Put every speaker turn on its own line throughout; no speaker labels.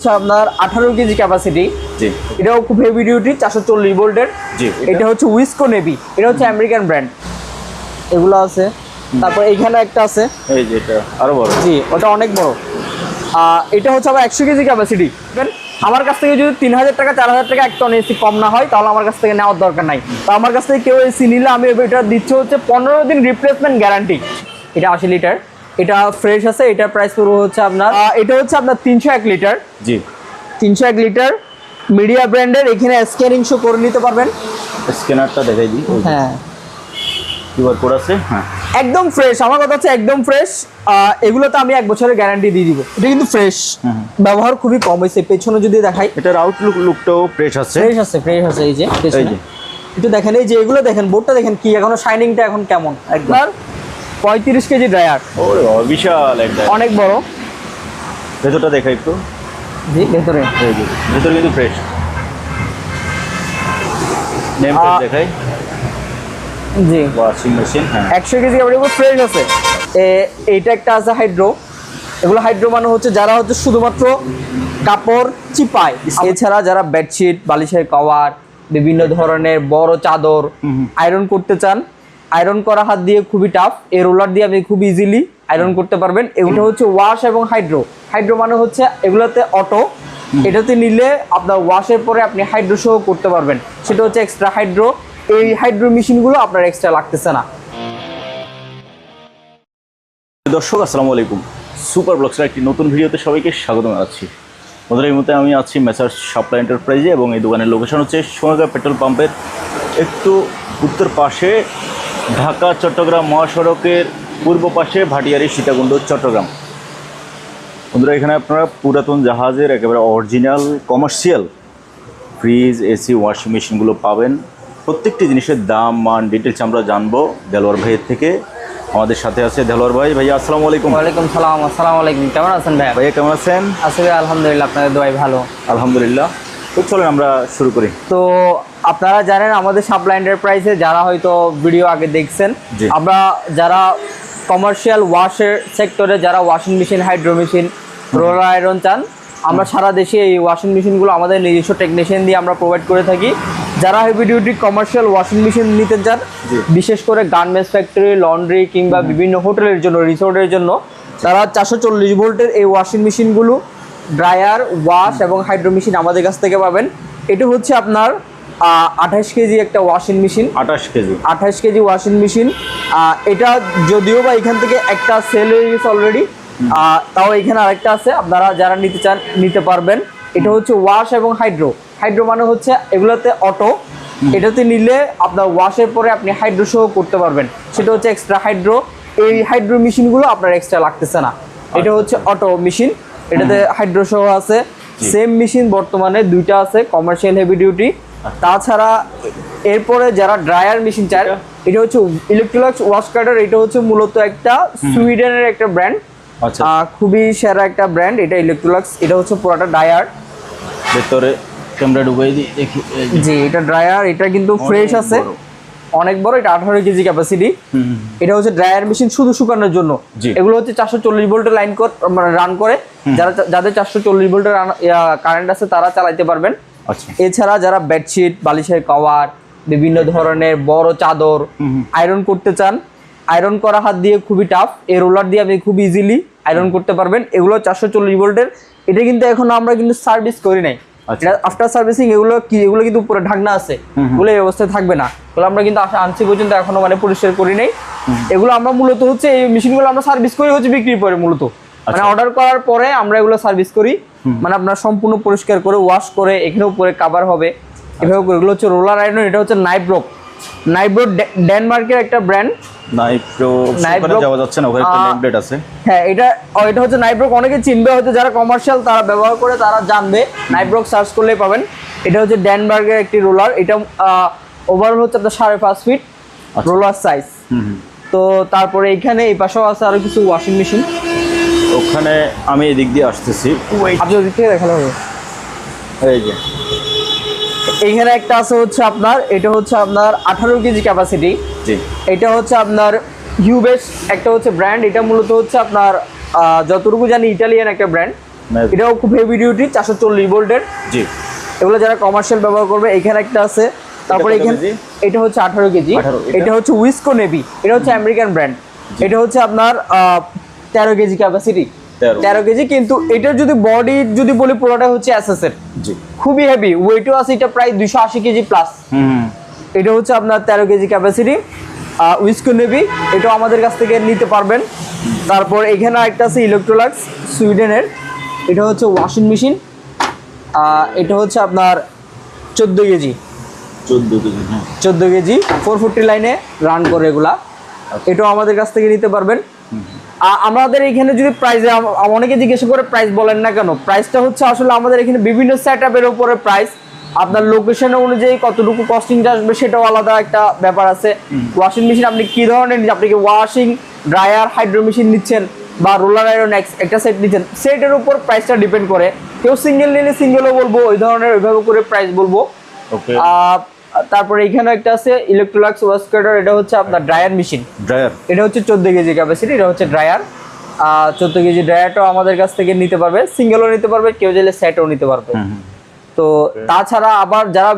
হচ্ছে আপনার আঠারো কেজি ক্যাপাসিটি এটাও খুব হেভি ডিউটি চারশো চল্লিশ ভোল্টের।
এটা-
হচ্ছে উইসকো নেভি এটা হচ্ছে আমেরিকান ব্র্যান্ড এগুলো আছে। তারপর এইখানে একটা আছে।
এই যে এটা আরও বড়।
জি ওটা অনেক বড়। এটা হচ্ছে আবার একশো কেজি ক্যাপাসিটি আমার কাছ থেকে যদি তিন হাজার টাকা চার হাজার টাকা এক টন এসি কম না হয় তাহলে আমার কাছ থেকে নেওয়ার দরকার নাই। তো আমার কাছ থেকে কেউ এসি নিলে আমি এটা দিচ্ছে হচ্ছে পনেরো দিন রিপ্লেসমেন্ট গ্যারান্টি এটা আশি লিটার এটা ফ্রেশ আছে এটার প্রাইস পুরো হচ্ছে আপনার এটা হচ্ছে আপনার তিনশো এক লিটার
জি।
তিনশো এক লিটার মিডিয়া ব্র্যান্ডের এখানে স্ক্যানিং শো করে নিতে পারবেন।
স্ক্যানারটা দেখাই দিই
হ্যাঁ।
কিউআর কোড আছে হ্যাঁ।
একদম ফ্রেশ আমার কথা হচ্ছে একদম ফ্রেশ এগুলোতে আমি এক বছরের গ্যারান্টি দিয়ে দিব। এটা কিন্তু ফ্রেশ ব্যবহার খুবই কম হয়েছে পেছনে যদি দেখাই।
এটার আউটলুক লুকটাও ফ্রেশ আছে।
ফ্রেশ আছে ফ্রেশ আছে এই যে পেছনে।
যে।
একটু দেখেন এই যে এগুলো দেখেন বোর্ডটা দেখেন কি এখনও শাইনিংটা এখন কেমন একবার পঁয়ত্রিশ কেজি ড্রায়ার
বিশাল একটা
অনেক বড়।
ভেতরটা দেখা একটু।
জি ভেতরে।
ভেতর কিন্তু ফ্রেশ নেম দেখাই।
জি।
ওয়াশিং মেশিন হ্যাঁ।
একশো কেজি কাপড় এগুলো ফ্রেশ আছে। এ- এইটা একটা আছে হাইড্রো এগুলো হাইড্রো মানে হচ্ছে যারা হচ্ছে শুধুমাত্র কাপড় চিপায়। এছাড়া যারা বেডশিট বালিশের কভার বিভিন্ন ধরনের বড় চাদর আয়রন করতে চান আয়রন করা হাত দিয়ে খুবই টাফ এই রোলার দিয়ে আপনি খুব ইজিলি আয়রন করতে পারবেন। এগুলো হচ্ছে ওয়াশ এবং হাইড্রো হাইড্রো মানে হচ্ছে এগুলোতে অটো এটাতে নিলে আপনার ওয়াশের পরে আপনি হাইড্রো সহ করতে পারবেন। সেটা হচ্ছে এক্সট্রা হাইড্রো এই হাইড্রো মেশিনগুলো আপনার এক্সট্রা লাগতেছে না।
দর্শক আসসালামু আলাইকুম। সুপার ব্লগসের একটি নতুন ভিডিওতে সবাইকে স্বাগত জানাচ্ছি। বন্ধুরা এই মুহূর্তে আমি আছি মেসার্স সাপ্লাই এন্টারপ্রাইজে এবং এই দোকানের লোকেশন হচ্ছে সোনাগা পেট্রোল পাম্পের একটু উত্তর পাশে। ঢাকা চট্টগ্রাম মহাসড়কের পূর্ব পাশে ভাটিয়ারি সীতাকুণ্ড চট্টগ্রাম। বন্ধুরা এখানে আপনারা পুরাতন জাহাজের একেবারে original commercial fridge AC washing মেশিনগুলো পাবেন। প্রত্যেকটি জিনিসের দাম মান ডিটেলস আমরা জানব দেলোয়ার ভাইয়ের থেকে। আমাদের সাথে আছে দেলোয়ার ভাই। ভাইয়া আসসালামু আলাইকুম।
ওয়ালাইকুম সালাম আসসালামু আলাইকুম। কেমন আছেন ভাইয়া?
ভাইয়া কেমন আছেন?
আসলে আলহামদুলিল্লাহ আপনাদের দোয়াই ভালো।
আলহামদুলিল্লাহ। তো চলেন আমরা শুরু করি।
তো আপনারা জানেন আমাদের সাপ্লাই এন্টারপ্রাইজে যারা হয়তো ভিডিও আগে দেখছেন আমরা যারা কমার্শিয়াল ওয়াশের সেক্টরে যারা washing machine hydro machine roller iron চান আমরা সারা দেশে এই ওয়াশিং মেশিনগুলো আমাদের নিজস্ব টেকনিশিয়ান দিয়ে আমরা প্রোভাইড করে থাকি। যারা heavy duty commercial washing machine নিতে চান বিশেষ করে গার্মেন্টস ফ্যাক্টরি লন্ড্রি কিংবা বিভিন্ন হোটেলের জন্য রিসোর্টের জন্য তারা চারশো চল্লিশ ভোল্টের এই ওয়াশিং মেশিনগুলো ড্রায়ার ওয়াশ এবং হাইড্রো মেশিন আমাদের কাছ থেকে পাবেন। এটা হচ্ছে আপনার আঠাশ কেজি একটা ওয়াশিং মেশিন
আঠাশ কেজি।
আঠাশ কেজি ওয়াশিং মেশিন এটা যদিও বা এখান থেকে একটা সেল হয়ে গেছে অলরেডি তাও এখানে আরেকটা আছে। আপনারা যারা নিতে চান নিতে পারবেন। এটা হচ্ছে ওয়াশ এবং হাইড্রো হাইড্রো মানে হচ্ছে এগুলোতে অটো এটাতে নিলে আপনার ওয়াশের পরে আপনি হাইড্রো সহ করতে পারবেন। সেটা হচ্ছে এক্সট্রা হাইড্রো এই হাইড্রো মেশিনগুলো আপনার এক্সট্রা লাগতেছে না। এটা হচ্ছে অটো মেশিন এটাতে হাইড্রো সহ আছে। সেম মেশিন বর্তমানে দুইটা আছে কমার্শিয়াল হেভি ডিউটি তাছাড়া এরপরে যারা ড্রায়ার মেশিন চায় এটা হচ্ছে ইলেকট্রোলক্স ওয়াশ কাটার এটা হচ্ছে মূলত একটা সুইডেনের একটা ব্র্যান্ড।
আচ্ছা।
খুবই সেরা একটা ব্র্যান্ড এটা ইলেকট্রোলক্স এটা হচ্ছে পুরোটা ড্রায়ার।
ভেতরে ক্যামেরা ঢুকাই দিই দেখি
জি এটা ড্রায়ার এটা কিন্তু ফ্রেশ আছে। অনেক বড় এটা আঠারো কেজি ক্যাপাসিটি এটা হচ্ছে ড্রায়ার মেশিন শুধু শুকানোর জন্য। এগুলো হচ্ছে চারশো চল্লিশ ভোল্টের লাইন মানে রান করে। যারা যাদের চারশো চল্লিশ ভোল্টের কারেন্ট আছে তারা চালাইতে পারবেন।
আচ্ছা
এছাড়া যারা বেডশিট বালিশের কভার বিভিন্ন ধরনের বড় চাদর আয়রন করতে চান আয়রন করা হাত দিয়ে খুবই টাফ এই রোলার দিয়ে আপনি খুব ইজিলি আয়রন করতে পারবেন। এগুলো চারশো চল্লিশ ভোল্টের। এটা কিন্তু এখন আমরা কিন্তু সার্ভিস করি নাই।
আচ্ছা।
আফটার সার্ভিসিং এগুলো কি এগুলো কিন্তু উপরে ঢাকনা আছে। এগুলো এই অবস্থায় থাকবে না। এগুলো আমরা কিন্তু আনছি পর্যন্ত এখনও মানে পরিষ্কার করি নাই। এগুলো আমরা মূলত হচ্ছে এই মেশিনগুলো আমরা সার্ভিস করি হচ্ছে বিক্রি করে মূলত। মানে
আচ্ছা।
অর্ডার করার পরে আমরা এগুলো সার্ভিস করি। মানে আপনার সম্পূর্ণ পরিষ্কার করে ওয়াশ করে এখানে উপরে কাভার হবে। এভাবে করে। এগুলো হচ্ছে রোলার আয়রন এটা হচ্ছে নাইব্রোক নাইব্রো ডেনমার্কের একটা ব্র্যান্ড
নাইপ্রো ওখানে যাওয়া যাচ্ছে না ওখানে একটা
আহ,
নেম প্লেট আছে।
হ্যাঁ এটা এটা হচ্ছে নাইব্রোক অনেকে চিনবে হয়তো যারা কমার্শিয়াল তারা ব্যবহার করে তারা জানবে। নাইব্রোক সার্চ করলেই পাবেন। এটা হচ্ছে ড্যানবার্গের একটি রোলার এটা ওভারঅল হচ্ছে আপনার সাড়ে পাঁচ ফিট
আচ্ছা।
Roller size. তো তারপরে এখানে এই পাশেও আছে আরও কিছু ওয়াশিং মেশিন
ওখানে আমি এদিক দিয়ে আসতেছি। ওই
আপনি থেকে দেখানো হবে
এই যে।
এইখানে একটা আছে হচ্ছে আপনার এটা হচ্ছে আপনার আঠারো কেজি ক্যাপাসিটি
জি।
এটা হচ্ছে আপনার হিউবেস একটা হচ্ছে ব্র্যান্ড এটা মূলত হচ্ছে আপনার যতটুকু জানি ইটালিয়ান একটা ব্র্যান্ড এটাও খুব হেভি ডিউটি চারশো চল্লিশ ভোল্টের।
জি।
এগুলো যারা কমার্শিয়াল ব্যবহার করবে এখানে একটা আছে। তারপরে এখানে এটা হচ্ছে আঠারো কেজি।
এটা?
এটা হচ্ছে উইস্কো নেভি এটা হচ্ছে আমেরিকান ব্র্যান্ড এটা হচ্ছে আপনার তেরো কেজি ক্যাপাসিটি
13
তেরো কেজি কিন্তু এটার যদি বডি যদি বলি পুরোটা হচ্ছে
জি।
খুবই হেভি ওয়েটও আছে এটা প্রায় দুশো আশি কেজি প্লাস এটা হচ্ছে আপনার তেরো কেজি ক্যাপাসিটি উইসকো নেভি এটাও আমাদের কাছ থেকে নিতে পারবেন। তারপর এখানে একটা আছে ইলেকট্রোলাক্স সুইডেনের। এটা হচ্ছে ওয়াশিং মেশিন এটা হচ্ছে আপনার চোদ্দ কেজি।
চোদ্দ কেজি হ্যাঁ।
চোদ্দ কেজি ফোর ফোরটি লাইনে রান করে এগুলা। এটাও আমাদের কাছ থেকে নিতে পারবেন। আমাদের এখানে যদি প্রাইস অনেকে জিজ্ঞেস করে প্রাইস বলেন না কেন? প্রাইসটা হচ্ছে আসলে আমাদের এখানে বিভিন্ন সেট আপের উপরে প্রাইস আপনার লোকেশন অনুযায়ী কতটুকু কস্টিংটা আসবে সেটাও আলাদা একটা ব্যাপার আছে। ওয়াশিং মেশিন আপনি কি ধরনের? আপনি কি ওয়াশিং ড্রায়ার হাইড্রো মেশিন নিচ্ছেন বা রোলার আয়রন একটা সেট নিচ্ছেন? সেটের উপর প্রাইসটা ডিপেন্ড করে। কেউ সিঙ্গেল নিলে সিঙ্গেলও বলব ওই ধরনের ওইভাবে করে প্রাইস বলব। তারপরে এখানে একটা আছে ইলেকট্রোলাক্স ওয়াস্কাটার এটা হচ্ছে আপনার ড্রায়ার মেশিন
ড্রায়ার
এটা হচ্ছে চোদ্দ কেজি ক্যাপাসিটি এটা হচ্ছে ড্রায়ার চোদ্দ কেজি ড্রায়ারটাও আমাদের কাছ থেকে নিতে পারবে সিঙ্গেলও নিতে পারবে কেউ চাইলে সেটও নিতে পারবে। তো তাছাড়া আবার যারা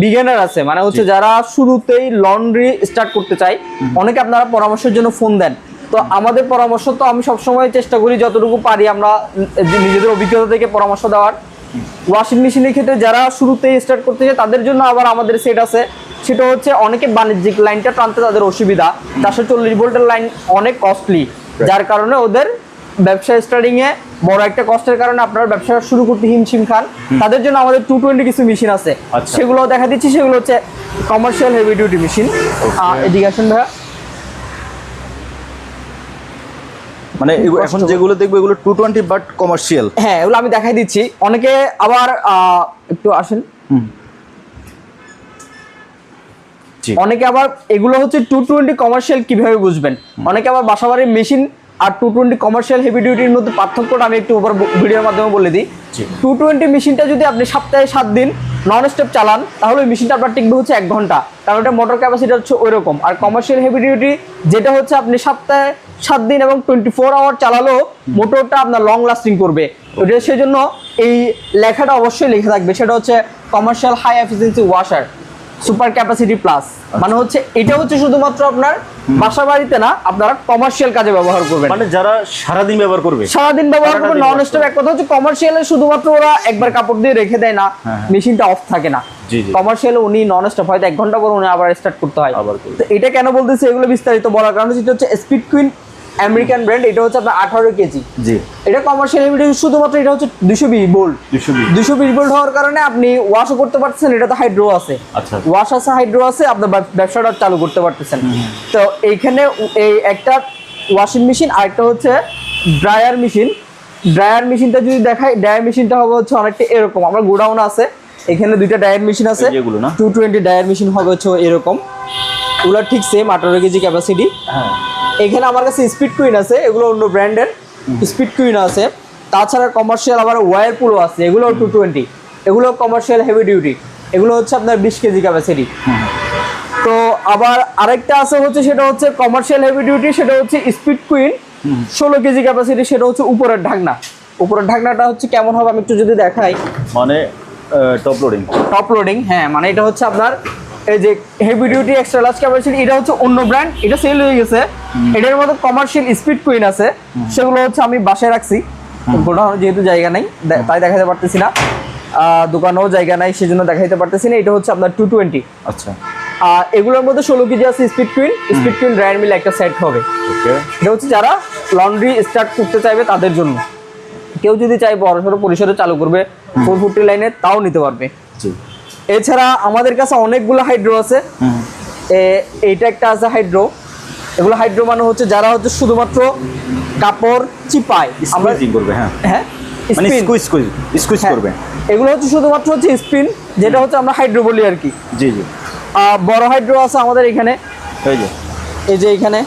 বিগিনার আছে মানে হচ্ছে যারা শুরুতেই লন্ড্রি স্টার্ট করতে চায় অনেকে আপনারা পরামর্শের জন্য ফোন দেন। তো আমাদের পরামর্শ তো আমি সবসময় চেষ্টা করি যতটুকু পারি আমরা নিজেদের অভিজ্ঞতা থেকে পরামর্শ দেওয়ার। ওয়াশিং মেশিনের ক্ষেত্রে যারা শুরুতেই স্টার্ট করতে চায় তাদের জন্য আবার আমাদের সেট আছে। সেটা হচ্ছে অনেকে বাণিজ্যিক লাইনটা টানতে তাদের অসুবিধা। চারশো চল্লিশ ভোল্টের লাইন অনেক কস্টলি যার কারণে ওদের ব্যবসা স্টার্টিং এ বড় একটা কষ্টের কারণে আপনার ব্যবসা শুরু করতে হিমশিম খান। তাদের জন্য আমাদের টু টোয়েন্টি কিছু মেশিন আছে।
আচ্ছা।
সেগুলো দেখা দিচ্ছি সেগুলো হচ্ছে কমার্শিয়াল হেভি ডিউটি মেশিন এদিকে আসুন ভাইয়া।
মানে এখন যেগুলো দেখব এগুলো টু টোয়েন্টি বাট কমার্শিয়াল
হ্যাঁ এগুলো আমি দেখাই দিচ্ছি। অনেকে আবার একটু আসেন। অনেকে আবার এগুলো হচ্ছে টু টোয়েন্টি কমার্শিয়াল কীভাবে বুঝবেন? অনেকে আবার বাসাবাড়ির মেশিন আর টু টোয়েন্টি কমার্শিয়াল হেভি ডিউটির মধ্যে পার্থক্যটা আমি একটু ওপর ভিডিওর মাধ্যমে বলে দিই। টু টোয়েন্টি মেশিনটা যদি আপনি সপ্তাহে সাত দিন নন স্টপ চালান তাহলে ওই মেশিনটা আপনার টিকবে হচ্ছে এক ঘণ্টা। কারণ এটা মোটর ক্যাপাসিটি হচ্ছে ওই রকম আর কমার্শিয়াল হেভি ডিউটি যেটা হচ্ছে আপনি সপ্তাহে সাত দিন এবং টোয়েন্টি ফোর আওয়ার চালালেও মোটরটা আপনার লং লাস্টিং করবে। ওটা সেই জন্য এই লেখাটা অবশ্যই লেখা থাকবে। সেটা হচ্ছে commercial high efficiency washer super capacity plus মানে হচ্ছে এটা হচ্ছে শুধুমাত্র আপনার বাসা বাড়িতে না আপনারা কমার্শিয়াল কাজে ব্যবহার করবেন।
মানে যারা সারাদিন ব্যবহার করবে।
সারাদিন ব্যবহার করবে নন স্টপ এক কথা হচ্ছে কমার্শিয়ালে শুধুমাত্র ওরা একবার কাপড় দিয়ে রেখে দেয় না
হ্যাঁ, হ্যাঁ।
মেশিনটা অফ থাকে না। কমার্শিয়ালে উনি নন স্টপ হয়তো এক ঘণ্টা পর উনি আবার স্টার্ট করতে হয়। তো এটা কেন বলতেছি এগুলো বিস্তারিত বলার কারণ হচ্ছে স্পিড কুইন আমেরিকান ব্র্যান্ড এটা হচ্ছে আপনার আঠারো কেজি।
জি।
এটা কমার্শিয়াল হেভি শুধুমাত্র এটা হচ্ছে দুশো বিশ বোল্ট
দুশো বিশ।
বোল্ট হওয়ার কারণে আপনি ওয়াশও করতে পারছেন এটা তো হাইড্রো আছে।
আচ্ছা।
ওয়াশ আছে হাইড্রো আছে আপনার ব্যবসাটা চালু করতে পারতেছেন। তো এইখানে এই একটা ওয়াশিং মেশিন আর একটা হচ্ছে ড্রায়ার মেশিন ড্রায়ার মেশিনটা যদি দেখাই ড্রায়ার মেশিনটা হবে হচ্ছে অনেকটা এরকম। আমার গোডাউন আছে এখানে দুইটা ড্রায়ার মেশিন আছে। টু টোয়েন্টি ড্রায়ার মেশিন হবে হচ্ছে এরকম। ওগুলো ঠিক সেম আঠারো কেজি ক্যাপাসিটি
হ্যাঁ।
এখানে আমার কাছে স্পিড কুইন আছে এগুলো অন্য ব্র্যান্ডের। স্পিড কুইন আছে। তাছাড়া কমার্শিয়াল আবার ওয়ারপুলও আছে এগুলো টু টোয়েন্টি এগুলো কমার্শিয়াল হেভি ডিউটি এগুলো হচ্ছে আপনার বিশ কেজি ক্যাপাসিটি তো আবার আরেকটা আছে হচ্ছে সেটা হচ্ছে কমার্শিয়াল হেভি ডিউটি সেটা হচ্ছে স্পিড কুইন ষোলো কেজি ক্যাপাসিটি সেটা হচ্ছে উপরের ঢাকনা। উপরের ঢাকনাটা হচ্ছে কেমন হবে আমি একটু যদি দেখাই।
মানে টপ লোডিং
টপ লোডিং হ্যাঁ মানে এটা হচ্ছে আপনার এই যে heavy duty extra large capacity এটা হচ্ছে অন্য ব্র্যান্ড এটা সেল হয়ে গেছে। এটার মধ্যে কমার্শিয়াল স্পিড কুইন আছে। সেগুলো হচ্ছে আমি বাসায় রাখছি। গোডাউনে যেহেতু জায়গা নাই তাই দেখাতে পারতেছি না। দোকানেও জায়গা নাই সেজন্য দেখাইতে পারতেছি না। এটা হচ্ছে আপনার টু টোয়েন্টি
আচ্ছা।
আর এগুলোর মধ্যে ষোলো কেজি আছে Speed Queen Speed Queen dryer মিল একটা সেট হবে। এটা হচ্ছে যারা লন্ড্রি স্টার্ট করতে চাইবে তাদের জন্য। কেউ যদি চাই বড়সড় পরিসরে চালু করবে ফোর ফিফটি লাইনে তাও নিতে পারবে।
জি।
এছাড়া আমাদের কাছে অনেকগুলো হাইড্রো আছে। এইটা একটা আছে হাইড্রো এগুলো হাইড্রো মানে হচ্ছে যারা হচ্ছে শুধুমাত্র কাপড় চিপায়। আমরা
করবে হ্যাঁ।
হ্যাঁ
মানে স্কুইজ স্কুইজ স্কুইজ
হ্যাঁ,
করবে।
এগুলো হচ্ছে শুধুমাত্র হচ্ছে স্পিন যেটা হচ্ছে আমরা হাইড্রো বলি আর কি।
জি জি।
বড় হাইড্রো আছে আমাদের এখানে।
এই যে।
এই যে এখানে।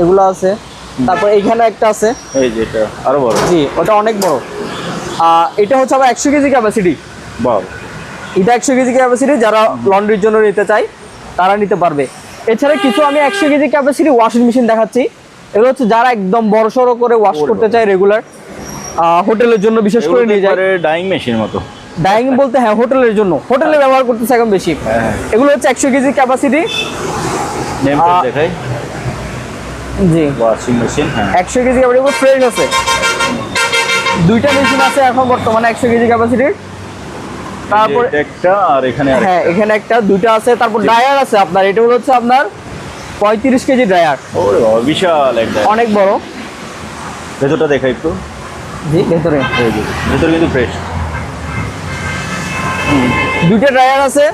এগুলো আছে। তারপর এইখানে একটা আছে।
এই যে এটা আরও বড়।
জি ওটা অনেক বড়। এটা হচ্ছে আবার একশো কেজি ক্যাপাসিটি
বাহ।
এটা একশো কেজি ক্যাপাসিটি যারা লন্ড্রির জন্য নিতে চায় তারা নিতে পারবে। এছাড়া কিছু আমি একশো কেজি ক্যাপাসিটি ওয়াশিং মেশিন দেখাচ্ছি। এগুলো হচ্ছে যারা একদম বড় সড়ো করে ওয়াশ করতে চায় রেগুলার হোটেলের জন্য বিশেষ করে নিয়ে যায়।
ডাইং মেশিনের মতো।
ডাইং বলতে হ্যাঁ হোটেলের জন্য। হোটেলে ব্যবহার করতেছে এখন বেশি।
হ্যাঁ।
এগুলো হচ্ছে একশো কেজি ক্যাপাসিটি
দেখাই।
জি।
ওয়াশিং মেশিন হ্যাঁ।
একশো কেজি ক্যাপাসিটি ফ্রেশ আছে। দুইটা মেশিন আছে এখন বর্তমানে একশো কেজি ক্যাপাসিটির তারপর
একটা আর এখানে
হ্যাঁ এখানে একটা দুইটা আছে তারপর ড্রায়ার আছে আপনার। এটা হচ্ছে আপনার পঁয়ত্রিশ কেজি ড্রায়ার
ওরে বাবা বিশাল একটা।
অনেক বড়।
ভেতরটা দেখাই একটু।
জি ভেতরে।
ভেতর কিন্তু ফ্রেশ
দুইটা ড্রায়ার আছে।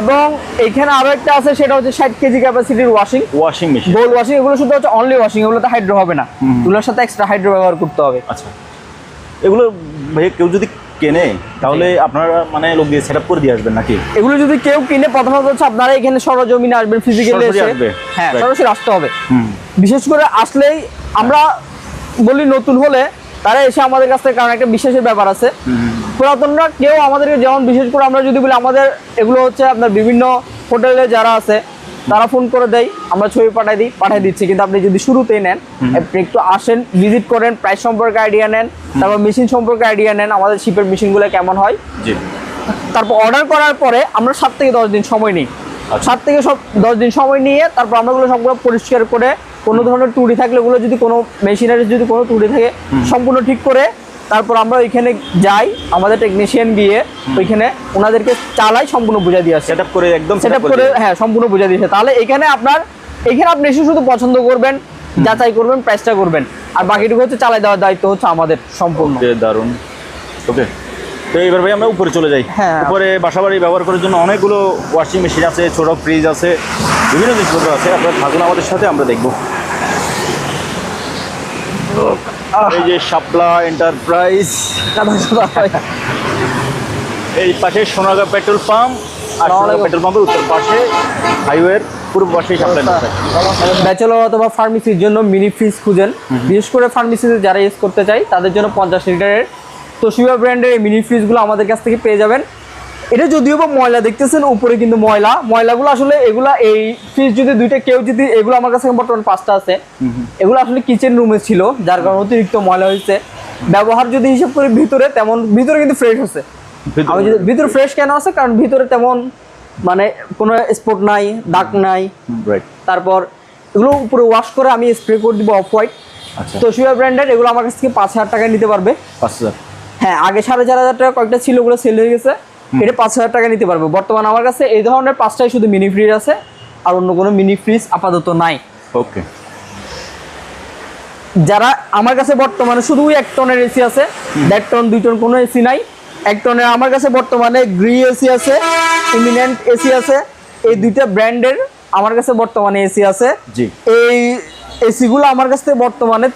এবং এখানে আরও একটা আছে সেটা হচ্ছে ষাট কেজি ক্যাপাসিটির ওয়াশিং
ওয়াশিং মেশিন
গোল ওয়াশিং এগুলো শুধু হচ্ছে অনলি ওয়াশিং এগুলোতে হাইড্রো হবে না। এগুলোর সাথে এক্সট্রা হাইড্রো ব্যবহার করতে হবে।
আচ্ছা। এগুলো ভাই কেউ যদি কেনে তাহলে আপনারা মানে লোক দিয়ে সেট করে দিয়ে আসবেন নাকি?
এগুলো যদি কেউ কিনে প্রথমত হচ্ছে আপনারা এখানে সরজমিনে আসবেন ফিজিক্যালি এসে।
আসবে?
হ্যাঁ. সরাসরি আসতে হবে। বিশেষ করে আসলেই আমরা বলি নতুন হলে তারা এসে আমাদের কাছ থেকে কারণ একটা বিশেষের ব্যাপার আছে। পুরাতনরা কেউ আমাদেরকে যেমন বিশেষ করে আমরা যদি বলি আমাদের এগুলো হচ্ছে আপনার বিভিন্ন হোটেলে যারা আছে তারা ফোন করে দেয় আমরা ছবি পাঠাই দিই পাঠিয়ে দিচ্ছি। কিন্তু আপনি যদি শুরুতেই নেন আপনি একটু আসেন ভিজিট করেন প্রাইস সম্পর্কে আইডিয়া নেন তারপর মেশিন সম্পর্কে আইডিয়া নেন আমাদের শিপের মেশিনগুলো কেমন হয়।
জি।
তারপর অর্ডার করার পরে আমরা সাত থেকে দশ দিন সময় নিই।
আচ্ছা।
সাত থেকে সব দশ দিন সময় নিয়ে তারপর আমরা ওগুলো সবগুলো পরিষ্কার করে কোনো ধরনের টুটি থাকলে ওগুলো যদি কোনো মেশিনারি যদি কোনো টুটি থাকে সম্পূর্ণ ঠিক করে তারপর আমরা ওইখানে যাই আমাদের টেকনিশিয়ান গিয়ে ওইখানে ওনাদেরকে চালাই সম্পূর্ণ বুঝা দিয়ে আসে।
করে একদম
সেট করে হ্যাঁ সম্পূর্ণ বুঝা দিয়েছে তাহলে এখানে আপনার এখানে আপনি এসে শুধু পছন্দ করবেন যাচাই করবেন প্রাইসটা করবেন। আর বাকিটুকু হচ্ছে চালাই দেওয়ার দায়িত্ব হচ্ছে আমাদের সম্পূর্ণ।
দারুণ। ওকে। তো এবার ভাই আমরা উপরে চলে যাই।
হ্যাঁ।
উপরে বাসাবাড়ি ব্যবহার করার জন্য অনেকগুলো ওয়াশিং মেশিন আছে ছোট ফ্রিজ আছে বিভিন্ন জিনিসপত্র আছে। আপনারা থাকুন আমাদের সাথে আমরা দেখব। এই যে শাপলা এন্টারপ্রাইজ। এই পাশে সোনাগা পেট্রোল পাম্প আর সোনাগা পেট্রোল পাম্পের উত্তর পাশে হাইওয়ের পূর্ব পাশে শাপলা
ব্যাচেলর অথবা ফার্মেসির জন্য মিনি ফ্রিজ খুঁজেন। বিশেষ করে ফার্মেসিতে যারা ইউজ করতে চাই তাদের জন্য পঞ্চাশ লিটারের তোশিবা ব্র্যান্ডের এই মিনি ফ্রিজগুলো আমাদের কাছ থেকে পেয়ে যাবেন। এটা যদিও বা ময়লা দেখতেছেন উপরে কিন্তু ময়লা। ময়লাগুলো আসলে এগুলা এই ফ্রিজ যদি দুইটা কেউ যদি এগুলো আমার কাছে বর্তমানে পাঁচটা আছে। এগুলো আসলে কিচেন রুমে ছিল যার কারণে অতিরিক্ত ময়লা হয়েছে। ব্যবহার যদি হিসাব করি ভিতরে তেমন ভিতরে কিন্তু ফ্রেশ আছে। আমি যদি ভিতরে ফ্রেশ কেন আছে? কারণ ভিতরে তেমন মানে কোনো স্পট নাই দাগ নাই।
রাইট
তারপর এগুলো উপরে ওয়াশ করে আমি স্প্রে করে দিব অফ হোয়াইট
আচ্ছা।
তো শিবা ব্র্যান্ডেড এগুলো আমার কাছ থেকে পাঁচ হাজার টাকায় নিতে পারবে।
পাঁচ হাজার।
হ্যাঁ আগে সাড়ে চার হাজার টাকা কয়েকটা ছিল ওগুলো সেল হয়ে গেছে। এটা পাঁচ হাজার টাকা নিতে পারবে। বর্তমানে আমার কাছে এই ধরনের পাঁচটাই শুধু মিনি ফ্রিজ আছে আর অন্য কোনো মিনি ফ্রিজ আপাতত নাই।
ওকে।
যারা আমার কাছে বর্তমানে শুধু এক টনের এসি আছে দেড় টন দুই টন কোনো এসি নাই। এক টনের আমার কাছে বর্তমানে গ্রি এসি আছে ইমিনেন্ট এসি আছে। এই দুইটা ব্র্যান্ডের আমার কাছে বর্তমানে এসি আছে।
জি।
এই এসিগুলো আমার কাছে বর্তমানে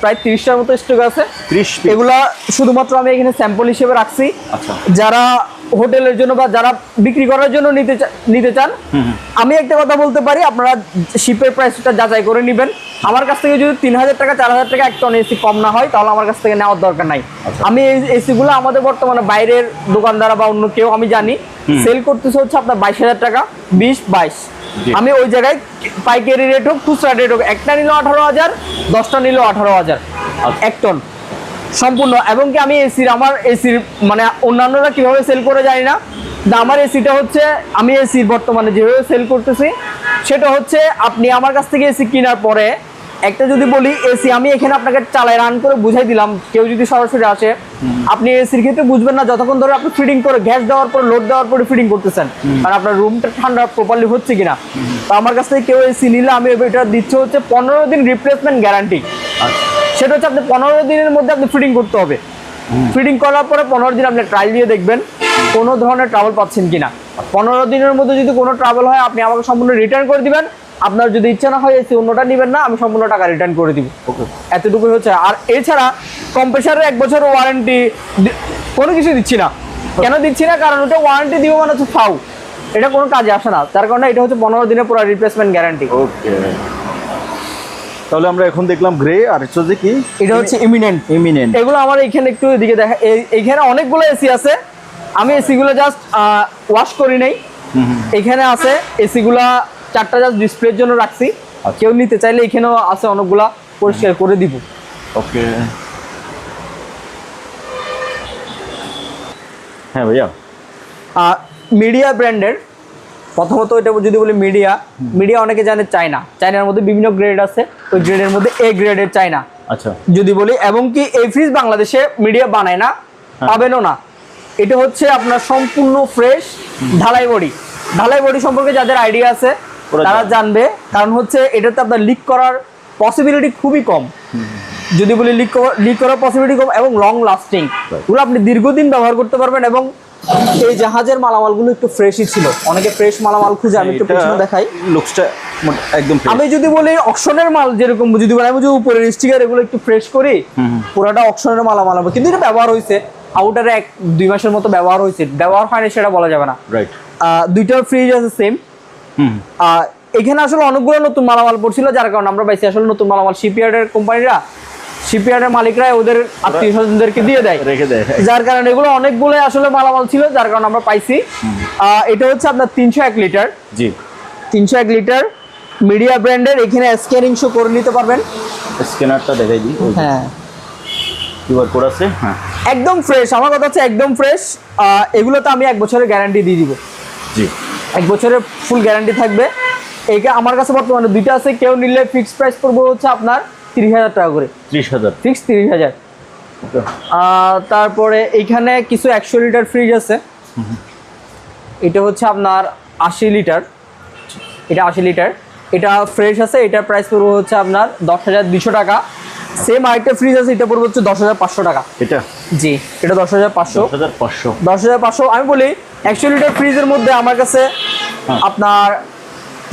প্রায় তিরিশটার মতো স্টক আছে। এগুলা শুধুমাত্র আমি এখানে স্যাম্পল হিসেবে রাখছি।
আচ্ছা।
যারা হোটেলের জন্য বা যারা বিক্রি করার জন্য নিতে নিতে চান আমি একটা কথা বলতে পারি আপনারা শিপের প্রাইসটা যাচাই করে নেবেন। আমার কাছ থেকে যদি তিন হাজার টাকা চার হাজার টাকা এক টন এসি কম না হয় তাহলে আমার কাছ থেকে নেওয়ার দরকার নাই।
আচ্ছা।
আমি এই এসিগুলো আমাদের বর্তমানে বাইরের দোকানদার বা অন্য কেউ আমি জানি সেল করতেছে হচ্ছে আপনার বাইশ হাজার টাকা বিশ বাইশ। আমি ওই জায়গায় পাইকারি রেট হোক খুচরা রেট হোক একটা নিল আঠারো হাজার দশটা নিল আঠারো হাজার
আচ্ছা।
এক টন সম্পূর্ণ, এবং কি আমি এসির আমার এসির মানে অন্যান্যরা কীভাবে সেল করে জানি না আমার এসিটা হচ্ছে, আমি এসির বর্তমানে যেভাবে সেল করতেছি, সেটা হচ্ছে আপনি আমার কাছ থেকে এসি কেনার পরে, একটা যদি বলি এসি আমি এখানে আপনাকে চালাই রান করে বুঝাই দিলাম, কেউ যদি সরাসরি আসে, আপনি এসির ক্ষেত্রে বুঝবেন না, যতক্ষণ ধরে আপনি ফিটিং করে গ্যাস দেওয়ার পর লোড দেওয়ার পরে ফিটিং করতেছেন, কারণ আপনার রুমটা ঠান্ডা প্রপারলি হচ্ছে কিনা। তো আমার কাছ থেকে কেউ এসি নিলে আমি এটা দিচ্ছে হচ্ছে পনেরো দিন রিপ্লেসমেন্ট গ্যারান্টি
আচ্ছা।
সেটা হচ্ছে আপনি পনেরো দিনের মধ্যে আপনি ফিটিং করতে হবে। ফিটিং করার পরে পনেরো দিন আপনি ট্রায়াল দিয়ে দেখবেন কোনো ধরনের ট্রাভেল পাচ্ছেন কিনা। পনেরো দিনের মধ্যে যদি কোনো ট্রাভেল হয় আপনি আমাকে সম্পূর্ণ রিটার্ন করে দিবেন। আপনার যদি ইচ্ছা না হয় এসি অন্যটা নেবেন না আমি সম্পূর্ণ টাকা রিটার্ন করে দিব।
ওকে
এতটুকুই হচ্ছে। আর এছাড়া কম্প্রেসারের এক বছর ওয়ারেন্টি কোনো কিছু দিচ্ছি না। কেন দিচ্ছি না? কারণ ওটা ওয়ারেন্টি দিব মানে হচ্ছে ফাউ। এটা কোনো কাজে আসে না। তার কারণে এটা হচ্ছে পনেরো দিনের পুরো রিপ্লেসমেন্ট গ্যারান্টি
ওকে তাহলে আমরা এখন দেখলাম গ্রে আর হচ্ছে যে কি?
এটা হচ্ছে ইমিনেন্ট
ইমিনেন্ট
এগুলো আমার এখানে একটু এদিকে দেখা এই- এইখানে অনেকগুলো এসি আছে। আমি এসিগুলো জাস্ট ওয়াশ করি নাই। এখানে আছে এসিগুলা চারটা জাস্ট ডিসপ্লের জন্য রাখছি।
আচ্ছা।
কেউ নিতে চাইলে এখানেও আছে অনেকগুলা পরিষ্কার করে দিব।
ওকে। হ্যাঁ ভাইয়া।
মিডিয়া ব্র্যান্ডের প্রথমত এটা যদি বলি মিডিয়া মিডিয়া অনেকে জানে চায়না। চায়নার মধ্যে বিভিন্ন গ্রেড আছে ওই গ্রেডের মধ্যে এ গ্রেডের চায়না।
আচ্ছা।
যদি বলি এবং কি এই ফ্রিজ বাংলাদেশে মিডিয়া বানায় না পাবেনও না। এটা হচ্ছে আপনার সম্পূর্ণ ফ্রেশ ঢালাই বডি। ঢালাই বডি সম্পর্কে যাদের আইডিয়া আছে তারা জানবে। কারণ হচ্ছে এটাতে আপনার লিক করার পসিবিলিটি খুবই কম। যদি বলি লিক লিক করার পসিবিলিটি কম এবং লং লাস্টিং ওগুলো আপনি দীর্ঘদিন ব্যবহার করতে পারবেন এবং এই জাহাজের মালামালগুলো একটু ফ্রেশই ছিল। অনেকে ফ্রেশ মালামাল খুঁজে আমি একটু পেছনে দেখাই।
লুকসটা একদম
আমি যদি বলি অকশনের মাল যেরকম যদি বলি আমি যদি উপরের স্টিকার এগুলো একটু ফ্রেশ করি পুরোটা অকশনের মালামাল মালাবো কিন্তু এটা ব্যবহার হয়েছে আউটারে এক দুই মাসের মতো ব্যবহার হয়েছে। ব্যবহার হয়নি সেটা বলা যাবে না।
রাইট
দুইটার ফ্রিজ আছে সেম
হুম
এখানে আসলে অনেকগুলো নতুন মালামাল পড়ছিল যার কারণে আমরা পাইছি। আসলে নতুন মালামাল শিপইয়ার্ডের কোম্পানিরা শিপইয়ার্ডের মালিকরা ওদের আত্মীয় স্বজনদেরকে দিয়ে দেয়।
রেখে দেয়
যার কারণে এগুলো অনেকগুলো আসলে মালামাল ছিল যার কারণে আমরা পাইছি। এটা হচ্ছে আপনার তিনশো এক লিটার।
জি।
তিনশো এক লিটার মিডিয়া ব্র্যান্ডের এখানে স্ক্যানিং শো করে নিতে পারবেন।
স্ক্যানারটা দেখাই দিই
হ্যাঁ।
কিউআর কোড আছে? হ্যাঁ।
একদম ফ্রেশ আমার কথা হচ্ছে একদম ফ্রেশ এগুলোতে আমি এক বছরের গ্যারান্টি দিয়ে দিব।
জি।
এক বছরের ফুল গ্যারান্টি থাকবে। এইটা আমার কাছে বর্তমানে দুইটা আছে কেউ নিলে ফিক্সড প্রাইস পড়বে হচ্ছে আপনার তিরিশ হাজার টাকা করে।
ত্রিশ হাজার।
ফিক্স তিরিশ হাজার। তারপরে এইখানে কিছু একশো লিটার ফ্রিজ আছে। এটা হচ্ছে আপনার আশি লিটার। এটা আশি লিটার। এটা ফ্রেশ আছে এটার প্রাইস পড়বে হচ্ছে আপনার দশ হাজার দুশো টাকা। সেম আরেকটা ফ্রিজ আছে এটা পড়বে হচ্ছে দশ হাজার পাঁচশো টাকা।
এটা?
জি এটা দশ হাজার পাঁচশো।
দশ হাজার পাঁচশো।
দশ হাজার পাঁচশো। আমি বলি একশো লিটার ফ্রিজের মধ্যে আমার কাছে
হ্যাঁ।
আপনার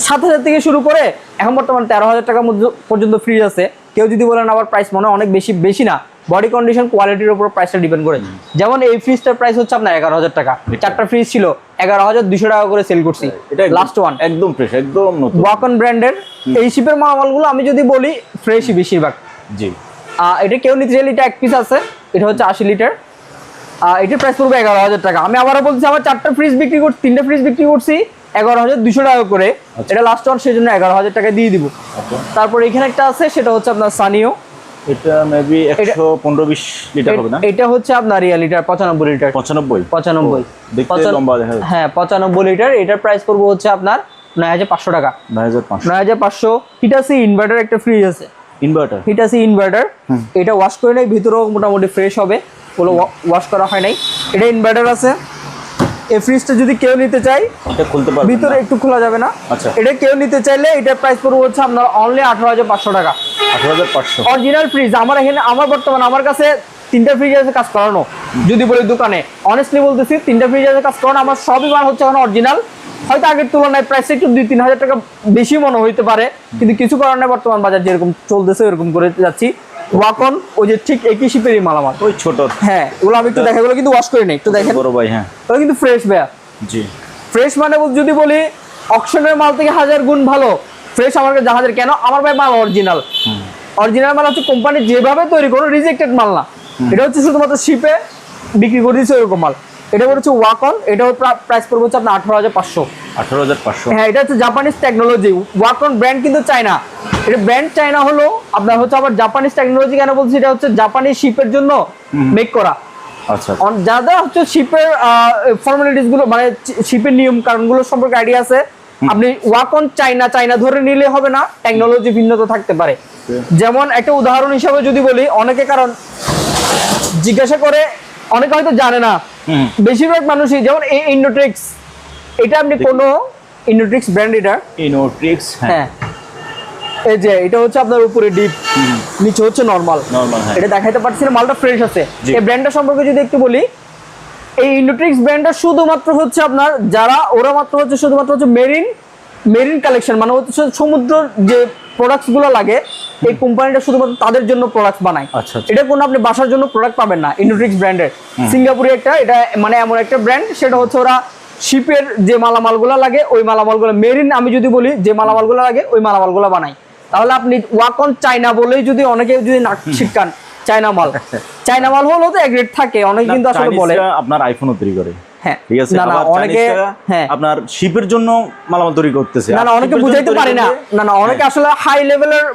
সাত হাজার থেকে শুরু করে এখন বর্তমানে তেরো হাজার টাকার মধ্যে পর্যন্ত ফ্রিজ আছে। কেউ যদি বলেন আবার প্রাইস মনে হয় অনেক বেশি বেশি না বডি কন্ডিশন কোয়ালিটির উপর প্রাইসটা ডিপেন্ড করে। যেমন এই ফ্রিজটার প্রাইস হচ্ছে আপনার এগারো হাজার টাকা। চারটা ফ্রিজ ছিল এগারো হাজার দুশো টাকা করে সেল করছি।
এটা
লাস্ট ওয়ান
একদম ফ্রেশ একদম
ওয়াকন ব্র্যান্ডের এই শিপের মালামালগুলো আমি যদি বলি ফ্রেশই বেশিরভাগ।
জি।
এটা কেউ নিতে চাইলে এটা এক পিস আছে এটা হচ্ছে আশি লিটার এটার প্রাইস পড়বে এগারো হাজার টাকা। আমি আবারও বলছি আমার চারটা ফ্রিজ বিক্রি করছি তিনটা ফ্রিজ বিক্রি করছি এগারো হাজার দুশো টাকা করে।
আচ্ছা।
এটা লাস্ট ওয়ান সেই জন্য এগারো হাজার টাকা দিয়ে দিব।
আচ্ছা।
তারপর এখানে একটা আছে সেটা হচ্ছে আপনার সানিও
এটা মেবি লিটার হবে না?
এটা হচ্ছে আপনার রিয়া লিটার
দেখতে লম্বা দেখা
হ্যাঁ পঁচানব্বই লিটার। এটার প্রাইস পড়বে হচ্ছে আপনার নয় হাজার পাঁচশো টাকা। হিটাসি ইনভার্টার একটা ফ্রিজ আছে।
ইনভার্টার
হিটাসি ইনভার্টার এটা ওয়াশ করে নেই ভিতরেও মোটামুটি ফ্রেশ হবে। ওগুলো ওয়াশ করা হয় নাই। এটা ইনভার্টার আছে। এই ফ্রিজটা যদি কেউ নিতে চাই
এটা খুলতে পারবেন
ভিতরে একটু খোলা যাবে না।
আচ্ছা।
এটা কেউ নিতে চাইলে এটার প্রাইস পড়বে হচ্ছে আপনার অনলি আঠারো হাজার পাঁচশো টাকা।
আঠারো হাজার পাঁচশো।
অরিজিনাল ফ্রিজ আমার এখানে আমার বর্তমানে আমার কাছে তিনটা ফ্রিজ আছে কাজ করানো। যদি বলি দোকানে অনেস্টলি বলতেছি তিনটা ফ্রিজ আছে কাজ করানো আমার সবই মাল হচ্ছে এখন অরিজিনাল হয়তো আগের তুলনায় প্রাইস একটু দুই তিন হাজার টাকা বেশি মনে হইতে পারে কিন্তু কিছু নাই বর্তমান বাজার যেরকম চলতেছে এরকম করে যাচ্ছি। ওয়াকন ওই যে ঠিক একই শিপেরই মালামাল।
ওই ছোট।
হ্যাঁ ওগুলো আমি একটু দেখা কিন্তু ওয়াশ করে নেই একটু দেখেন।
বড় ভাই হ্যাঁ।
ওগুলো কিন্তু ফ্রেশ ভাইয়া।
জি।
ফ্রেশ মানে যদি বলি অকশনের মাল থেকে হাজার গুণ ভালো। ফ্রেশ আমার কাছে হাজার কেন? আমার ভাই মাল অরিজিনাল অরিজিনাল মাল হচ্ছে কোম্পানি যেভাবে তৈরি করো রিজেক্টেড মাল না। এটা হচ্ছে শুধুমাত্র শিপে বিক্রি করে দিচ্ছে ওইরকম মাল। এটা হচ্ছে ওয়াকন এটা প্রাইস পড়বে হচ্ছে আপনার আঠারো হাজার পাঁচশো।
আঠারো হাজার পাঁচশো।
হ্যাঁ এটা হচ্ছে জাপানিজ টেকনোলজি ওয়াকন ব্র্যান্ড কিন্তু চায়না এটা ব্র্যান্ড চায়না হলো আপনার হচ্ছে আবার জাপানিজ টেকনোলজি কেন বলছি এটা হচ্ছে জাপানি শিপের জন্য মেক করা।
আচ্ছা।
অন- যারা হচ্ছে শিপের ফর্মালিটিসগুলো মানে শিপের নিয়ম কারণগুলো সম্পর্কে আইডিয়া আছে। আপনি ওয়াক অন চাইনা চাইনা ধরে নিলে হবে না টেকনোলজি ভিন্নতা থাকতে পারে। যেমন একটা উদাহরণ হিসাবে যদি বলি অনেকে কারণ জিজ্ঞাসা করে অনেকে হয়তো জানে না বেশিরভাগ মানুষই যেমন এই ইন্ডোট্রিক্স এটা আপনি কোনো ইন্ডোট্রিক্স ব্র্যান্ড এটা?
ইনোট্রিক্স হ্যাঁ।
হ্যাঁ। এই যে এটা হচ্ছে আপনার উপরে ডিপ নিচে হচ্ছে নরমাল
নর্মাল হ্যাঁ।
এটা দেখাইতে পারছি না মালটা ফ্রেশ আছে। এই ব্র্যান্ডটা সম্পর্কে যদি একটু বলি এই ইন্ডোট্রিক্স ব্র্যান্ডটা শুধুমাত্র হচ্ছে আপনার যারা ওরা মাত্র হচ্ছে শুধুমাত্র হচ্ছে মেরিন মেরিন কালেকশন মানে হচ্ছে সমুদ্র যে প্রোডাক্টসগুলো লাগে এই কোম্পানিটা শুধুমাত্র তাদের জন্য প্রোডাক্ট বানায়।
আচ্ছা, আচ্ছা।
এটা কোনো আপনি বাসার জন্য প্রোডাক্ট পাবেন না ইন্ডোট্রিক্স ব্র্যান্ডের সিঙ্গাপুরে একটা এটা মানে এমন একটা ব্র্যান্ড সেটা হচ্ছে ওরা শিপের যে মালামালগুলো লাগে ওই মালামালগুলো মেরিন আমি যদি বলি যে মালামালগুলো লাগে ওই মালামালগুলো বানাই তাহলে আপনি ওয়াক অন চাইনা বলেই যদি অনেকে যদি নাক ছিটকান চাইনা মাল। চাইনা মাল হলেও তো এক রেট থাকে অনেকে কিন্তু আসলে বলে।
আপনার আইফোনও তৈরি করে।
হ্যাঁ।
ঠিক আছে
না, না, অনেকে-।
আপনার শিপের জন্য মালামাল তৈরি করতেছে।
না না অনেকে বুঝাইতে
তৈরি
না। না না অনেকে। আসলে হাই লেভেলের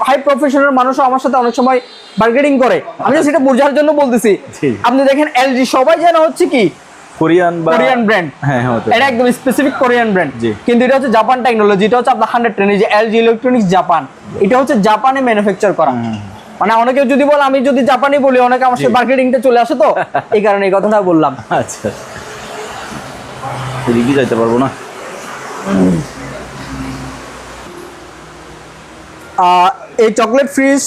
হাই প্রফেশনাল মানুষও আমার সাথে অনেক সময় বার্গেনিং করে। আমি সেটা বোঝার জন্য বলতেছি।
জি।
আপনি দেখেন এলজি সবাই যেন হচ্ছে কি?
কোরিয়ান বা
কোরিয়ান ব্র্যান্ড
হ্যাঁ হ্যাঁ
এটা একদম স্পেসিফিক কোরিয়ান ব্র্যান্ড কিন্তু এটা হচ্ছে জাপান টেকনোলজি এটা হচ্ছে আপনার হান্ড্রেড টেন যে এলজি ইলেকট্রনিক্স জাপান এটা হচ্ছে জাপানে ম্যানুফ্যাকচার করা। মানে অনেকে যদি বলে আমি যদি জাপানি বলি অনেকে আমার সাথে মার্কেটিংটা চলে আসে তো? এই কারণে এই কথাটা বললাম।
আচ্ছা। এদিকে যাইতে পারব না।
এই চকলেট ফ্রিজ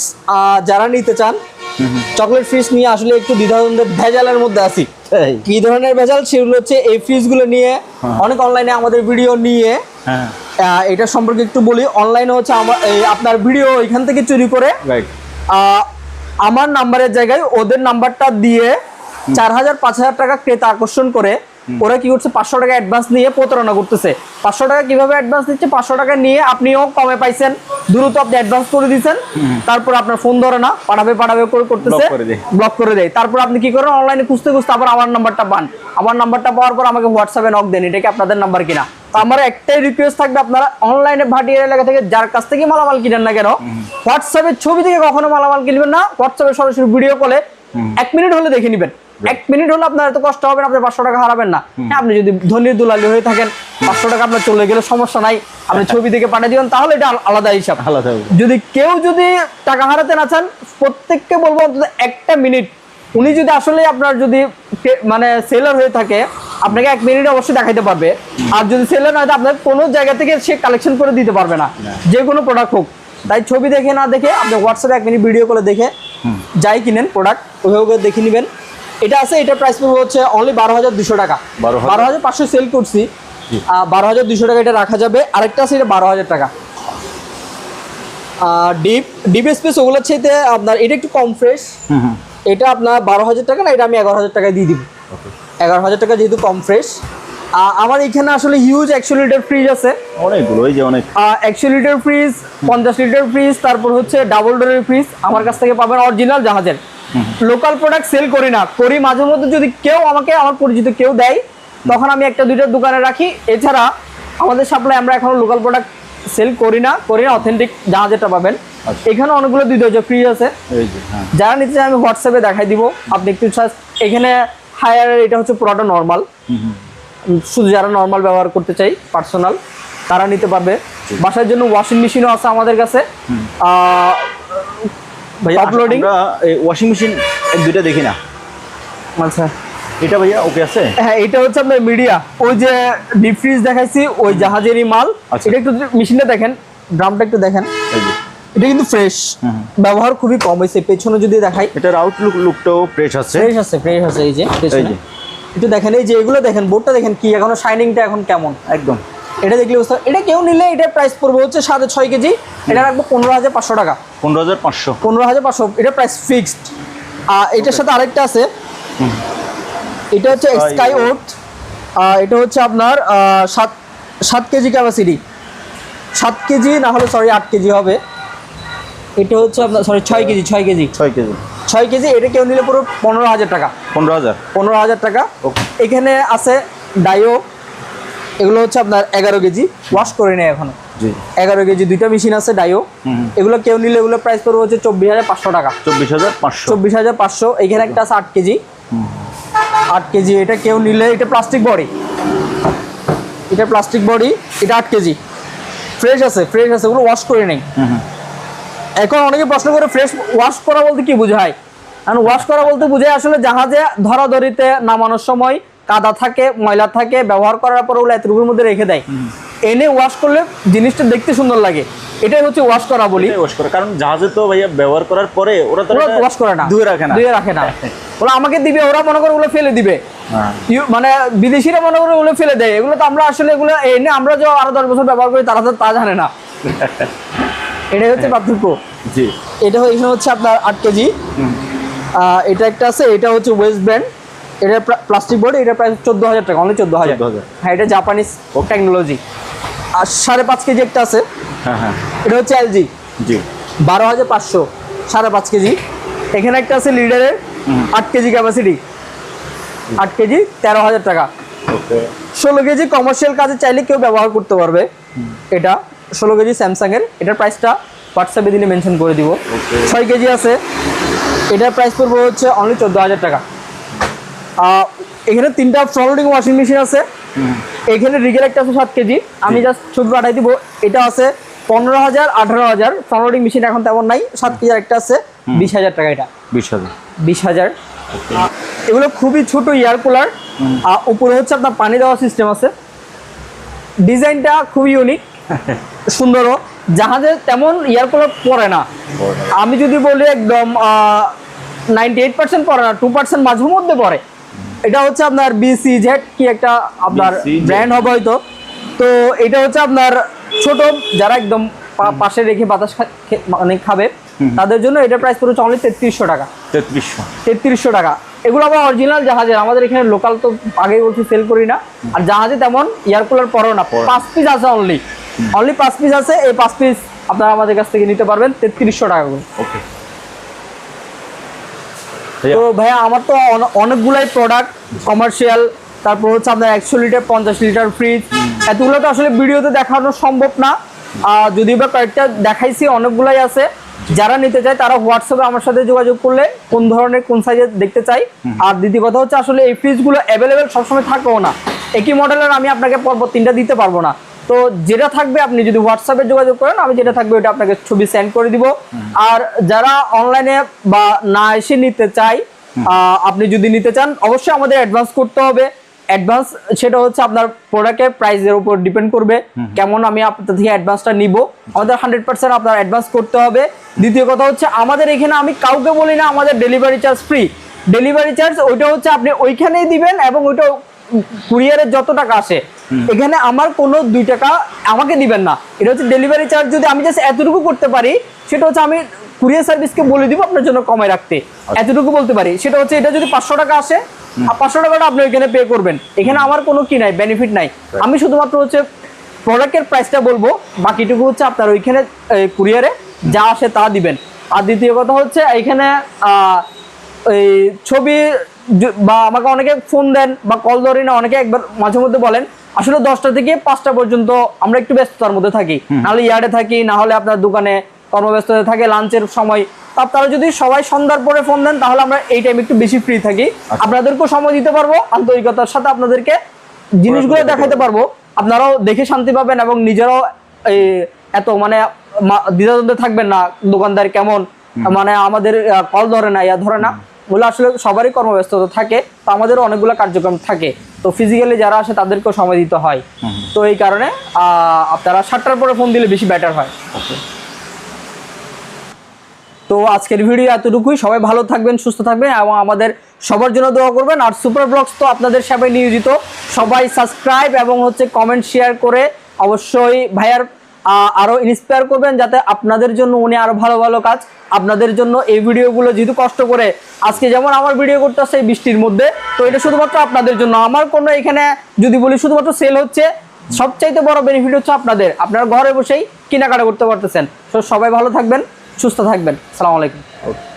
যারা নিতে চান চকলেট ফ্রিজ নিয়ে আসলে একটু দ্বিধাদ্বন্দ্বের ভেজালের মধ্যে আছি। কি ধরনের ভেজাল? সেগুলো হচ্ছে এই ফ্রিজগুলো নিয়ে অনেক অনলাইনে আমাদের ভিডিও নিয়ে
হ্যাঁ।
এটা সম্পর্কে একটু বলি। অনলাইনে হচ্ছে আমার এই আপনার ভিডিও এখান থেকে চুরি করে
রাইট
আমার নাম্বারের জায়গায় ওদের নাম্বারটা দিয়ে চার হাজার পাঁচ হাজার টাকা ক্রেতা আকর্ষণ করে ওরা কি করছে পাঁচশো টাকা অ্যাডভান্স নিয়ে প্রতারণা করতেছে। পাঁচশো টাকা কীভাবে অ্যাডভান্স দিচ্ছে পাঁচশো টাকা নিয়ে আপনিও কমে পাইছেন। দ্রুত আপনি অ্যাডভান্স করে দিচ্ছেন তারপর আপনার ফোন ধরে না পাঠাবে পাঠাবে করে করতেছে। ব্লক করে দেয়। তারপর আপনি কি করেন? অনলাইনে খুঁজতে খুঁজতে আবার আমার নাম্বারটা পান। আমার নাম্বারটা পাওয়ার পর আমাকে হোয়াটসঅ্যাপে নক দেন। এটা কি আপনাদের নাম্বার কিনা? তো আমার একটাই রিকোয়েস্ট থাকবে আপনারা অনলাইনে ভাটিয়ার এলাকা থেকে যার কাছ থেকে মালামাল কিনেন না কেন হোয়াটসঅ্যাপের ছবি থেকে কখনো মালামাল কিনবেন না। হোয়াটসঅ্যাপে সরাসরি ভিডিও কলে এক মিনিট হলে দেখে নেবেন। এক মিনিট হলে আপনার এত কষ্ট হবে না আপনি পাঁচশো টাকা হারাবেন না। হ্যাঁ আপনি যদি ধনী দুলালি হয়ে থাকেন পাঁচশো টাকা আপনার চলে গেলে সমস্যা নাই। আপনি ছবি থেকে পাঠিয়ে দিবেন তাহলে এটা আলাদা হিসাব।
আলাদা।
যদি কেউ যদি টাকা হারাতে না চান প্রত্যেককে বলব অন্তত একটা মিনিট। উনি যদি আসলে আপনার যদি মানে সেলার হয়ে থাকে আপনাকে এক মিনিট অবশ্যই দেখাইতে পারবে। আর যদি সেলার না হয় তো আপনার কোনো জায়গা থেকে সে কালেকশন করে দিতে পারবে না। যে কোনো প্রোডাক্ট হোক। তাই ছবি দেখে না দেখে আপনি হোয়াটসঅ্যাপে এক মিনিট ভিডিও করে দেখে যাই কিনেন প্রোডাক্ট ওইভাবে দেখে নেবেন। এটা আছে এটা প্রাইস পড়বে হচ্ছে অনলি বারো হাজার দুশো টাকা।
12,000
বারো হাজার পাঁচশো সেল করছি। বারো হাজার দুশো টাকা এটা রাখা যাবে। আরেকটা আছে এটা বারো হাজার টাকা। ডিপ ডিপ স্পেস ওগুলোর চাইতে আপনার এটা একটু কম ফ্রেশ এটা আপনার বারো হাজার টাকা না এটা আমি এগারো হাজার টাকায় দিয়ে দিব। এগারো হাজার টাকা যেহেতু কম ফ্রেশ আমার এখানে আসলে হিউজ একশো লিটার ফ্রিজ আছে।
অনেকগুলো ওই যে অনেক।
একশো লিটার ফ্রিজ পঞ্চাশ লিটার ফ্রিজ তারপর হচ্ছে ডাবল ডোরের ফ্রিজ আমার কাছ থেকে পাবেন অরিজিনাল জাহাজের। লোকাল প্রোডাক্ট সেল করি না। করি মাঝে মধ্যে যদি কেউ আমাকে আমার পরিচিত কেউ দেয় তখন আমি একটা দুইটা দোকানে রাখি। এছাড়া আমাদের সাপ্লাই আমরা এখনও লোকাল প্রোডাক্ট সেল করি না। করি না অথেন্টিক জাহাজেরটা পাবেন।
আচ্ছা।
এখানে অনেকগুলো দুই ধৈর্য ফ্রিজ আছে।
হ্যাঁ।
যারা নিতে চান আমি হোয়াটসঅ্যাপে দেখাই দিব। আপনি একটু এখানে হায়ার এটা হচ্ছে পুরোটা নর্মাল শুধু যারা নর্মাল ব্যবহার করতে চাই পার্সোনাল তারা নিতে পারবে। বাসার জন্য ওয়াশিং মেশিনও আছে আমাদের কাছে।
ভাইয়া এই ওয়াশিং মেশিন দুইটা দেখি না।
আচ্ছা।
এটা ভাইয়া ওকে আছে?
হ্যাঁ এটা হচ্ছে আপনার মিডিয়া ওই যে ডিপ ফ্রিজ দেখাইছি ওই জাহাজেরই মাল।
আচ্ছা।
এটা একটু মেশিনটা দেখেন ড্রামটা একটু দেখেন। এটা কিন্তু ফ্রেশ ব্যবহার খুবই কম হয়েছে পেছনে যদি দেখাই।
এটার আউটলুক লুকটাও ফ্রেশ আছে।
ফ্রেশ আছে ফ্রেশ আছে এই যে পেছনে। একটু দেখেন এই যে এগুলো দেখেন বোর্ডটা দেখেন কি এখনও শাইনিংটা এখন কেমন?
একদম।
এটা দেখলে বুঝতে। এটা কেউ নিলে এটা প্রাইস পড়বে হচ্ছে সাড়ে ছয় কেজি। এটা রাখব পনেরো হাজার পাঁচশো টাকা।
পনেরো হাজার পাঁচশো।
পনেরো হাজার পাঁচশো। এটা প্রাইস ফিক্সড আর এটার সাথে আরেকটা আছে। এটা হচ্ছে স্কাই ওট এটা হচ্ছে আপনার সাত সাত কেজি ক্যাপাসিটি সাত কেজি না হলে সরি আট কেজি হবে। এটা হচ্ছে আপনার সরি ছয় কেজি ছয় কেজি।
ছয় কেজি।
ছয় কেজি এটা কেউ নিলে পুরো পনেরো হাজার টাকা।
পনেরো হাজার।
পনেরো হাজার টাকা. এখানে আছে ডাইও এগুলো হচ্ছে আপনার এগারো কেজি। ওয়াশ করে নেয়
এখনও।
এগারো কেজি দুইটা মেশিন আছে ডাইও এগুলো কেউ নিলে এগুলো প্রাইস পড়বে হচ্ছে চব্বিশ হাজার পাঁচশো টাকা।
চব্বিশ হাজার পাঁচশো।
চব্বিশ হাজার পাঁচশো। এখানে একটা আছে আট কেজি। আট কেজি এটা কেউ নিলে এটা প্লাস্টিক বডি এটা প্লাস্টিক বডি এটা আট কেজি। ফ্রেশ আছে ফ্রেশ আছে ওগুলো ওয়াশ করে নেই। এখন অনেকে প্রশ্ন করে ফ্রেশ ওয়াশ করা বলতে কি বোঝায়? কারণ ওয়াশ করা বলতে বোঝায় আসলে জাহাজে ধরাধরিতে নামানোর সময় কাদা থাকে ময়লা থাকে ব্যবহার করার পর ওগুলো এতটুকুর মধ্যে রেখে দেয়। এনে ওয়াশ করলে জিনিসটা দেখতে সুন্দর লাগে। এটাই হচ্ছে ওয়াশ করা বলি।
ওয়াশ করে কারণ জাহাজে তো ভাইয়া ব্যবহার করার পরে ওরা তো
ওয়াশ করে না।
ধুয়ে রাখে না।
ধুয়ে রাখে না। ওরা আমাকে দিবে ওরা মনে করে ওগুলো ফেলে দিবে।
হ্যাঁ।
মানে বিদেশিরা মনে করে ওগুলো ফেলে দেয়। এগুলো তো আমরা আসলে এগুলো এনে আমরা যে আরও দশ বছর ব্যবহার করি তারা তো তা জানে না। এটাই হচ্ছে পার্থক্য।
জি।
এটা হচ্ছে- এখানে হচ্ছে আপনার আট কেজি। এটা একটা আছে এটা হচ্ছে ওয়েস্ট ব্র্যান্ড এটা প্লাস্টিক বোর্ড এটা প্রায় চোদ্দ হাজার টাকা অনলি চোদ্দ হাজার।
14,000
হ্যাঁ এটা জাপানিজ টেকনোলজি আর সাড়ে পাঁচ কেজি একটা আছে।
হ্যাঁ হ্যাঁ।
এটা হচ্ছে এলজি
জি।
বারো হাজার পাঁচশো সাড়ে পাঁচ কেজি। এখানে একটা আছে লিডারের আট কেজি ক্যাপাসিটি আট কেজি তেরো হাজার টাকা।
ওকে
ষোলো কেজি কমার্শিয়াল কাজে চাইলে কেউ ব্যবহার করতে পারবে। এটা ষোলো কেজি স্যামসাংয়ের। এটার প্রাইসটা হোয়াটসঅ্যাপে দিলে মেনশন করে দিব. ছয় কেজি আছে। এটার প্রাইস পড়বে হচ্ছে অনলি চোদ্দ হাজার টাকা। এখানে তিনটা ফ্রলোডিং ওয়াশিং মেশিন আছে। এখানে রিগেল একটা আছে সাত কেজি। আমি জাস্ট ছবি পাঠাই দিব। এটা আছে পনেরো হাজার আঠারো হাজার। ফ্রলোডিং মেশিন এখন তেমন নাই। সাত কেজি একটা আছে। বিশ হাজার টাকা এটা।
বিশ হাজার।
বিশ হাজার। এগুলো খুবই ছোট এয়ার কুলার উপরে হচ্ছে আপনার পানি দেওয়া সিস্টেম আছে। ডিজাইনটা খুবই ইউনিক সুন্দরও। জাহাজে তেমন এয়ার কুলার পড়ে না। আমি যদি বলি একদম নাইনটি এইট পার্সেন্ট পড়ে না টু পার্সেন্ট মাঝে মধ্যে পড়ে এটা হচ্ছে আপনার বিসি জেড কি একটা আপনার ব্র্যান্ড হবে হয়তো। তো এটা হচ্ছে আপনার ছোট যারা একদম পাশে রেখে বাতাস মানে খাবে তাদের জন্য এটা প্রাইস পড়ছে অনলি তেত্রিশশো টাকা।
তেত্রিশশো।
তেত্রিশশো টাকা। এগুলো আবার অরিজিনাল জাহাজের আমাদের এখানে লোকাল তো আগেই বলছি সেল করি না। আর জাহাজে তেমন এয়ার কুলার পরেও না। পাঁচ পিস আছে অনলি অনলি পাঁচ পিস আছে এই পাঁচ পিস আপনারা আমাদের কাছ থেকে নিতে পারবেন তেত্রিশশো টাকা করে।
ওকে
তো ভাইয়া আমার তো অন- অনেকগুলাই প্রোডাক্ট কমার্শিয়াল তারপর হচ্ছে আপনার একশো লিটার পঞ্চাশ লিটার ফ্রিজ এতগুলো তো আসলে ভিডিওতে দেখানো সম্ভব না। আর যদি বা কয়েকটা দেখাইছি অনেকগুলাই আছে। যারা নিতে চায় তারা হোয়াটসঅ্যাপে আমার সাথে যোগাযোগ করলে কোন ধরনের কোন সাইজে দেখতে চাই। আর দ্বিতীয় কথা হচ্ছে আসলে এই ফ্রিজগুলো অ্যাভেলেবেল সবসময় থাকেও না। একই মডেলের আমি আপনাকে পরপর তিনটা দিতে পারব না। তো যেটা থাকবে আপনি যদি হোয়াটসঅ্যাপে যোগাযোগ করেন, আমি যেটা থাকবে ওটা আপনাকে ছবি সেন্ড করে দিব। আর যারা অনলাইনে বা না এসে নিতে চাই আপনি যদি নিতে চান, অবশ্যই আমাদের অ্যাডভান্স করতে হবে। অ্যাডভান্স সেটা হচ্ছে আপনার প্রোডাক্টের প্রাইসের উপর ডিপেন্ড করবে, কেমন আমি আপনার থেকে অ্যাডভান্সটা নিব। আমাদের হান্ড্রেড পার্সেন্ট আপনার অ্যাডভান্স করতে হবে। দ্বিতীয় কথা হচ্ছে, আমাদের এখানে আমি কাউকে বলি না, আমাদের delivery charge free delivery charge ওইটা হচ্ছে আপনি ওইখানেই দিবেন এবং ওইটা কুরিয়ারের যত টাকা আসে এখানে আমার কোনো দুই টাকা আমাকে দিবেন না। এটা হচ্ছে ডেলিভারি চার্জ যদি আমি জাস্ট এতটুকু করতে পারি সেটা হচ্ছে আমি কুরিয়ার সার্ভিসকে বলে দিব আপনার জন্য কমায় রাখতে। এতটুকু বলতে পারি। সেটা হচ্ছে এটা যদি পাঁচশো টাকা আসে আর পাঁচশো টাকাটা আপনি ওইখানে পে করবেন। এখানে আমার কোনো কি নাই বেনিফিট নাই। আমি শুধুমাত্র হচ্ছে প্রোডাক্টের প্রাইসটা বলব। বাকিটুকু হচ্ছে আপনার ওইখানে কুরিয়ারে যা আসে তা দিবেন। আর দ্বিতীয় কথা হচ্ছে এইখানে আহ, এই ছবি বা আমাকে অনেকে ফোন দেন বা কল ধরি না অনেকে একবার মাঝে মধ্যে বলেন আসলে দশটা থেকে পাঁচটা পর্যন্ত আমরা একটু ব্যস্ততার মধ্যে থাকি। নাহলে ইয়ার্ডে থাকি না হলে আপনার দোকানে কর্মব্যস্ততা থাকে লাঞ্চের সময়। আপনারা যদি সবাই সন্ধ্যার পরে ফোন দেন তাহলে আমরা এই টাইম একটু বেশি ফ্রি থাকি। আপনাদেরকেও সময় দিতে পারব আন্তরিকতার সাথে আপনাদেরকে জিনিসগুলো দেখাতে পারব। আপনারাও দেখে শান্তি পাবেন এবং নিজেরাও এত মানে দ্বিধাদ্বন্দ্বে থাকবেন না দোকানদার কেমন? মানে আমাদের কল ধরে না ইয়া ধরে না। ওগুলো আসলে সবারই কর্মব্যস্ততা থাকে তো আমাদেরও অনেকগুলো কার্যক্রম থাকে। তো ফিজিক্যালি যারা আসে তাদেরকেও সময় দিতে হয়। তো এই কারণে আপনারা সাতটার পরে ফোন দিলে বেশি বেটার হয়। তো আজকের ভিডিও এতটুকুই। সবাই ভালো থাকবেন সুস্থ থাকবেন এবং আমাদের সবার জন্য দোয়া করবেন। আর সুপার ব্লগস তো আপনাদের সেবায় নিয়োজিত। সবাই সাবস্ক্রাইব এবং হচ্ছে কমেন্ট শেয়ার করে অবশ্যই ভাইয়ার আহ, আরও ইন্সপায়ার করবেন যাতে আপনাদের জন্য উনি আরও ভালো ভালো কাজ আপনাদের জন্য এই ভিডিওগুলো যেহেতু কষ্ট করে আজকে যেমন আমার ভিডিও করতে আসছে এই বৃষ্টির মধ্যে তো এটা শুধুমাত্র আপনাদের জন্য। আমার কোনো এখানে যদি বলি শুধুমাত্র সেল হচ্ছে সবচাইতে বড় বেনিফিট হচ্ছে আপনাদের। আপনারা ঘরে বসেই কেনাকাটা করতে পারতেছেন। তো সবাই ভালো থাকবেন সুস্থ থাকবেন। সালাম আলাইকুম।
ওকে